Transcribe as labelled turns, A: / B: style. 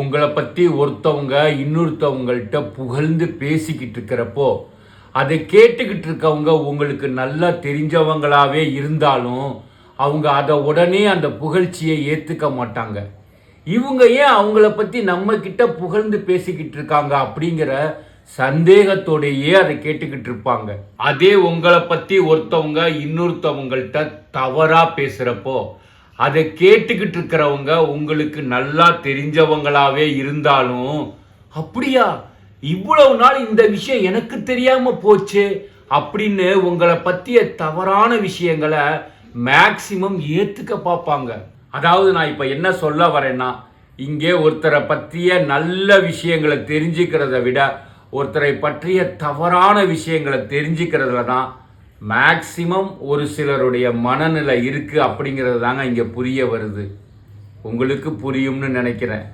A: உங்களை பற்றி ஒருத்தவங்க இன்னொருத்தவங்கள்ட்ட புகழ்ந்து பேசிக்கிட்டு இருக்கிறப்போ அதை கேட்டுக்கிட்டு இருக்கவங்க உங்களுக்கு நல்லா தெரிஞ்சவங்களாவே இருந்தாலும் அவங்க அதை உடனே அந்த புகழ்ச்சியை ஏற்றுக்க மாட்டாங்க. இவங்க ஏன் அவங்கள பற்றி நம்ம கிட்ட புகழ்ந்து பேசிக்கிட்டு இருக்காங்க அப்படிங்கிற சந்தேகத்தோடையே அதை கேட்டுக்கிட்டு இருப்பாங்க. அதே உங்களை பற்றி ஒருத்தவங்க இன்னொருத்தவங்கள்ட்ட தவறாக பேசுகிறப்போ அதை கேட்டுக்கிட்டு இருக்கிறவங்க உங்களுக்கு நல்லா தெரிஞ்சவங்களாவே இருந்தாலும் அப்படியா? இவ்வளவு நாள் இந்த விஷயம் எனக்கு தெரியாம போச்சு அப்படின்னு உங்களை பற்றிய தவறான விஷயங்களை மேக்சிமம் ஏத்துக்க பார்ப்பாங்க. அதாவது நான் இப்போ என்ன சொல்ல வரேன்னா இங்கே ஒருத்தரை பற்றிய நல்ல விஷயங்களை தெரிஞ்சுக்கிறத விட ஒருத்தரை பற்றிய தவறான விஷயங்களை தெரிஞ்சுக்கிறதுல தான் மேக்சிமம் ஒரு சிலருடைய மனநிலை இருக்குது அப்படிங்கிறது தாங்க இங்கே புரிய வருது. உங்களுக்கு புரியும்னு நினைக்கிறேன்.